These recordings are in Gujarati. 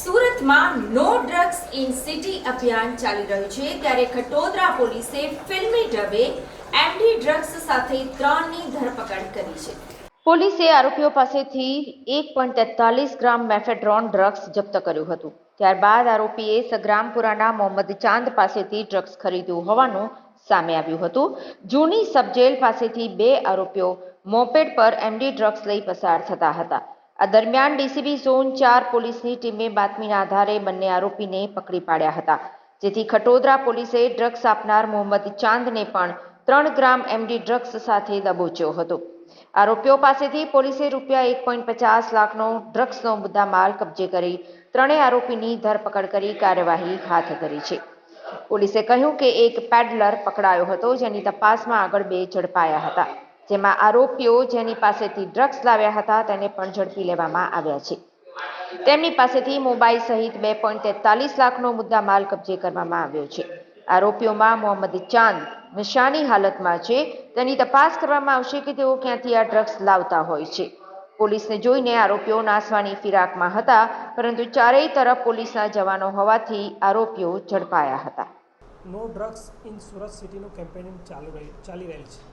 સુરતમાં નો ડ્રગ્સ ઇન સિટી અભિયાન ચાલી રહ્યું છે. ત્યારે ખટોદરા પોલીસે ફિલ્મી ઢબે એમડી ડ્રગ્સ સાથે ત્રણની ધરપકડ કરી છે. પોલીસે આરોપીઓ પાસેથી એક પોઈન્ટ તેતાલીસ ગ્રામ મેફેડ્રોન ડ્રગ્સ જપ્ત કર્યું હતું. ત્યારબાદ આરોપીએ સગ્રામપુરાના મોહમ્મદ ચાંદ પાસેથી ડ્રગ્સ ખરીદ્યું હોવાનું સામે આવ્યું હતું. જૂની સબજેલ પાસેથી બે આરોપીઓ મોપેડ પર એમડી ડ્રગ્સ લઈ પસાર થતા હતા. આ દરમિયાન ડીસીબી ઝોન ચાર પોલીસની ટીમે બાતમીના આધારે બંને આરોપીને પકડી પાડ્યા હતા. જેથી ખટોદરા પોલીસે ડ્રગ્સ આપનાર મોહમ્મદ ચાંદને પણ ત્રણ ગ્રામ એમડી ડ્રગ્સ સાથે દબોચ્યો હતો. આરોપીઓ પાસેથી પોલીસે રૂપિયા એક પોઈન્ટ પચાસ લાખનો ડ્રગ્સનો મુદ્દામાલ કબજે કરી ત્રણેય આરોપીની ધરપકડ કરી કાર્યવાહી હાથ ધરી છે. પોલીસે કહ્યું કે એક પેડલર પકડાયો હતો, જેની તપાસમાં આગળ બે ઝડપાયા હતા. જેમાં આરોપીઓ જેની પાસેથી ડ્રગ્સ લાવ્યા હતા તેને પણ ઝડપી લેવામાં આવ્યા છે. તેમની પાસેથી મોબાઈલ સહિત બે પોઈન્ટ તેતાલીસ લાખનો મુદ્દા માલ કબજે કરવામાં આવ્યો છે. આરોપીઓમાં મોહમ્મદ ચાંદ નિશાની હાલતમાં છે. તેની તપાસ કરવામાં આવશે કે તેઓ ક્યાંથી આ ડ્રગ્સ લાવતા હોય છે. પોલીસને જોઈને આરોપીઓ નાસવાની ફિરાકમાં હતા, પરંતુ ચારેય તરફ પોલીસના જવાનો હોવાથી આરોપીઓ ઝડપાયા હતા. નો ડ્રગ્સ ઇન સુરત સિટીનું કેમ્પેનિંગ ચાલુ ચાલી રહેલ છે.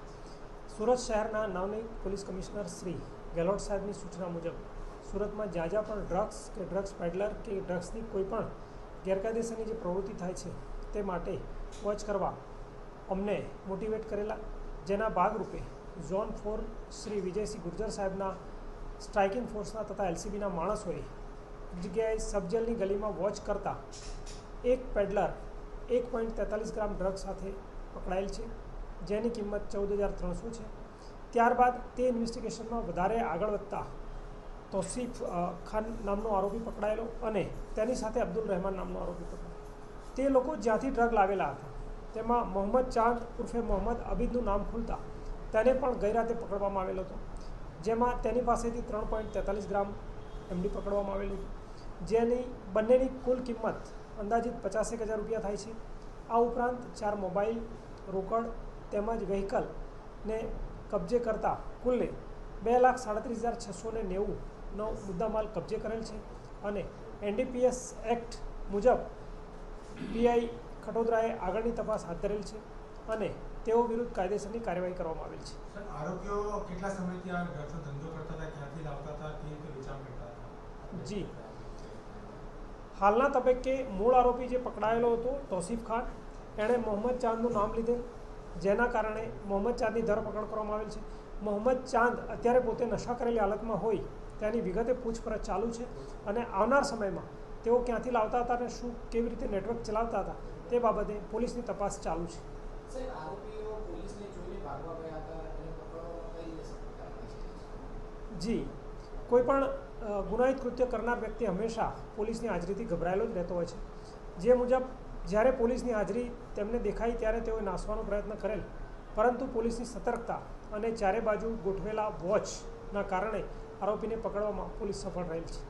સુરત શહેરના નવનિયુક્ત પોલીસ કમિશનર શ્રી ગેહલોત સાહેબની સૂચના મુજબ, સુરતમાં જ્યાં જ્યાં પણ ડ્રગ્સ કે ડ્રગ્સ પેડલર કે ડ્રગ્સની કોઈ પણ ગેરકાયદેસરની જે પ્રવૃત્તિ થાય છે, તે માટે વોચ કરવા અમને મોટિવેટ કરેલા. જેના ભાગરૂપે ઝોન ફોર શ્રી વિજયસિંહ ગુર્જર સાહેબના સ્ટ્રાઇકિંગ ફોર્સના તથા એલસીબીના માણસોએ જગ્યાએ સબજેલની ગલીમાં વોચ કરતા એક પેડલર એક પોઈન્ટ તેતાલીસ ગ્રામ ડ્રગ સાથે પકડાયેલ છે. જેની કિંમત ચૌદ હજાર ત્રણસો છે. ત્યારબાદ તે ઇન્વેસ્ટિગેશનમાં વધારે આગળ વધતા તોસીફ ખાન નામનો આરોપી પકડાયેલો અને તેની સાથે અબ્દુલ રહેમાન નામનો આરોપી પકડાયો તે લોકો જ્યાંથી ડ્રગ લાવેલા હતા, તેમાં મોહમ્મદ ચાંદ ઉર્ફે મોહમ્મદ અબીદનું નામ ખુલતા તેને પણ ગઈ રાતે પકડવામાં આવેલો હતો. જેમાં તેની પાસેથી ત્રણ પોઈન્ટ તેતાલીસ ગ્રામ એમડી પકડવામાં આવેલી જેની બંનેની કુલ કિંમત અંદાજિત પચાસેક હજાર રૂપિયા થાય છે. આ ઉપરાંત ચાર મોબાઈલ રોકડ તેમજ વ્હીકલને કબજે કરતા કુલ્લે બે લાખ સાડત્રીસ હજાર છસો ને નેવુંનો મુદ્દામાલ કબજે કરેલ છે અને એનડીપીએસ એક્ટ મુજબ પીઆઈ ખટોદરાએ આગળની તપાસ હાથ ધરેલ છે અને તેઓ વિરુદ્ધ કાયદેસરની કાર્યવાહી કરવામાં આવેલ છે. સર, કેટલા સમયથી આ ડ્રગ્સનો ધંધો કરતા હતા ક્યાંથી લાવતા હતા કેવી રીતે વેચાણ કરતા હતા? જી. હાલના તબક્કે મૂળ આરોપી જે પકડાયેલો હતો તોસીફ ખાન એણે મોહમ્મદ ચાંદનું નામ લીધેલ જેના કારણે મોહમ્મદ ચાંદની ધરપકડ કરવામાં આવેલ છે. મોહમ્મદ ચાંદ અત્યારે પોતે નશા કરેલી હાલતમાં હોય તેની વિગતે પૂછપરછ ચાલુ છે અને આવનાર સમયમાં તેઓ ક્યાંથી લાવતા હતા અને શું કેવી રીતે નેટવર્ક ચલાવતા હતા તે બાબતે પોલીસની તપાસ ચાલુ છે? જી. કોઈ પણ ગુનાહિત કૃત્ય કરનાર વ્યક્તિ હંમેશા પોલીસની હાજરીથી ગભરાયેલો જ રહેતો હોય છે. જે મુજબ જ્યારે પોલીસની હાજરી તેમને દેખાઈ ત્યારે તેઓએ નાસવાનો પ્રયત્ન કરેલ. પરંતુ પોલીસની સતર્કતા અને ચારે બાજુ ગોઠવેલા વોચના કારણે આરોપીને પકડવામાં પોલીસ સફળ રહેલ છે.